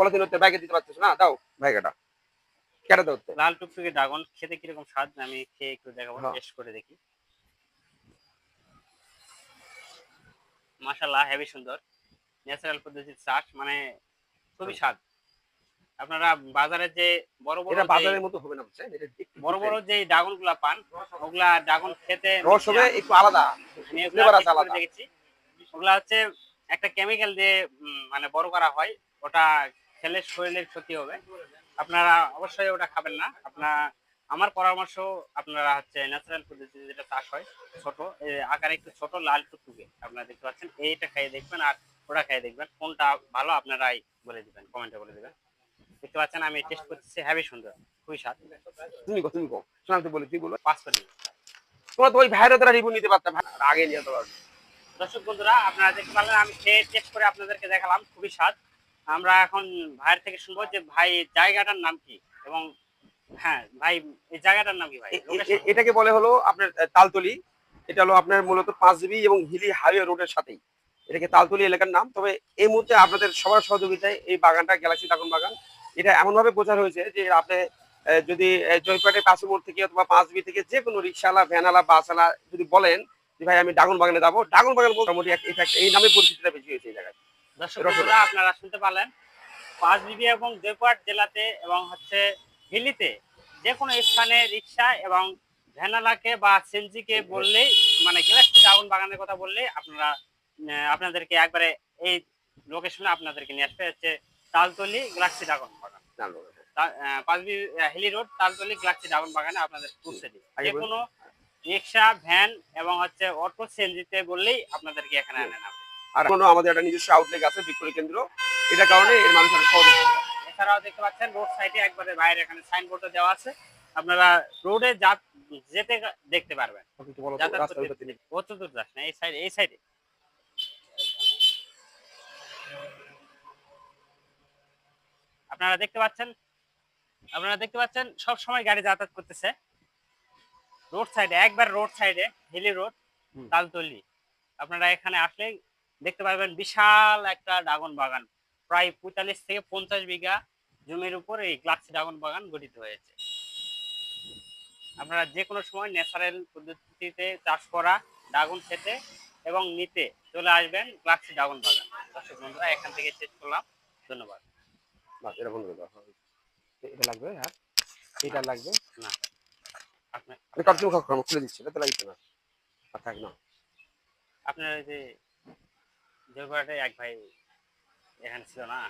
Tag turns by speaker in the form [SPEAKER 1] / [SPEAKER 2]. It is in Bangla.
[SPEAKER 1] পলিথিন হতে ব্যাগে দিতে পারছিস না? দাও ব্যাগটা। কেটে দাও
[SPEAKER 2] লাল টুকটুকে ড্রাগন খেতে কীরকম স্বাদ? আমি খেয়ে একটু দেখাবো
[SPEAKER 1] হ্যাঁ।
[SPEAKER 2] টেস্ট করে দেখি। মাশাল্লাহ হেভি সুন্দর। ন্যাচারাল পদ্ধতির চাষ মানে খুবই স্বাদ। আপনারা বাজারে যে বড় বড়
[SPEAKER 1] এটা বাজারের মতো হবে না বুঝছেন?
[SPEAKER 2] বড় বড় যে ড্রাগনগুলা পান ওগুলা ড্রাগন খেতে
[SPEAKER 1] রস হবে একটু আলাদা।
[SPEAKER 2] আমি ওগুলা
[SPEAKER 1] আছে আলাদা।
[SPEAKER 2] দেখেছি। ওগুলা হচ্ছে একটা কেমিক্যাল দিয়ে মানে বড় করা হয়। ওটা খেলে শরীরের ক্ষতি হবে। আপনারা অবশ্যই ওটা খাবেন না। আপনার আমার পরামর্শ আপনারা হচ্ছে ন্যাচারাল পদ্ধতিতে যেটা চাষ হয় ছোট আকারে একটু ছোট লাল টুকটুকে। আপনারা দেখতে পাচ্ছেন এইটা খাইয়ে দেখবেন আর ওটা খাইয়ে দেখবেন। কোনটা ভালো আপনারাই বলে দিবেন কমেন্টে বলে দিবেন। দেখতে পাচ্ছেন আমি টেস্ট করতেছি হেভি সুন্দর খুবই স্বাদ।
[SPEAKER 1] তুমি কো তুমি কো শোনাতে বলি তুই বলো।
[SPEAKER 2] পাঁচ করে।
[SPEAKER 1] তোমরা তো ওই ভাইয়ের দ্বারা রিভিউ নিতে পারতাম আগে নিয়ে তো
[SPEAKER 2] দর্শক বন্ধুরা আপনারা দেখতে পারলেন আমি খেয়ে টেস্ট করে আপনাদেরকে দেখালাম খুবই স্বাদ। আমরা এখন ভাইয়ের থেকে শুনব যে ভাই জায়গাটার নাম কি? এবং হ্যাঁ ভাই এই জায়গাটার নাম কি ভাই?
[SPEAKER 1] এটাকে বলে হলো আপনার তালতলি। এটা হলো আপনার মূলত পাঁচ জিবি এবং হিলি হাইওয়ে রোডের সাথেই। এটাকে তালতলি এলাকার নাম। তবে এই মুহূর্তে আপনাদের সবার সহযোগিতায় এই বাগানটা গ্যালাক্সি ড্রাগন বাগান এটা এমন ভাবে প্রচার হয়েছে যে আপনি যদি জয়পাটের পাঁচ মোড় থেকে অথবা পাঁচ বি থেকে যে কোনো রিক্সাওয়ালা ভ্যানওয়ালা বাসওয়ালা যদি বলেন যে ভাই আমি ড্রাগন বাগানে যাব। ড্রাগন বাগান মোটামুটি এই নামে পরিচিতিটা বেশি হয়েছে এই জায়গায়।
[SPEAKER 2] দর্শক। বন্ধুরা আপনারা শুনতে পারলেন। পাঁচ বিবি এবং জয়পুরহাট জেলাতে এবং হচ্ছে হিলিতে যে কোনো স্থানে রিক্সা এবং ভ্যানালাকে বা সেনজিকে বললেই মানে গ্যালাক্সি ড্রাগন বাগানের কথা বললেই আপনারা আপনাদেরকে একবারে এই লোকেশনে আপনাদেরকে নিয়ে আসবে। হচ্ছে তালতলি গ্যালাক্সি ড্রাগন বাগান। পাঁচবি Hili road Taltali galaxy dragon বাগানে আপনাদের পৌঁছে দিই যে কোনো রিক্সা ভ্যান এবং হচ্ছে অটো সেনজিতে বললেই আপনাদেরকে এখানে আনে নেবে।
[SPEAKER 1] আর এখনও আমাদের একটা নিজস্ব আউটলেট আছে বিক্রয় কেন্দ্র। এটার কারণে এর মানুষের সহজ
[SPEAKER 2] এছাড়াও দেখতে পাচ্ছেন রোড সাইডে একবারে বাইরে এখানে দেওয়া আছে। আপনারা রোডে যা যেতে দেখতে পারবেন। দাস না এই সাইড এই সাইডে আপনারা দেখতে পাচ্ছেন আপনারা দেখতে পাচ্ছেন সব সময় গাড়ি যাতায়াত করতেছে। রোড সাইডে একবার রোড সাইডে হিলি রোড। তালতলি। আপনারা এখানে আসলে দেখতে পারবেন বিশাল একটা ড্রাগন বাগান। প্রায় পঁয়তাল্লিশ থেকে পঞ্চাশ বিঘা জমির উপর এই গ্লাক্সি ড্রাগন বাগান গঠিত হয়েছে। আপনারা যে কোনো সময় ন্যাচারাল পদ্ধতিতে চাষ করা ড্রাগন খেতে এবং নিতে চলে আসবেন গ্লাক্সি ড্রাগন বাগান। দর্শক বন্ধুরা এখান থেকে শেষ করলাম। ধন্যবাদ।
[SPEAKER 1] এটা বন্ধ লাগবে হ্যাঁ? এটা লাগবে?
[SPEAKER 2] না। আপনার
[SPEAKER 1] খুলে দিচ্ছি এটা না। আর থাক না।
[SPEAKER 2] আপনার ওই যে এক ভাই এখানে ছিল না।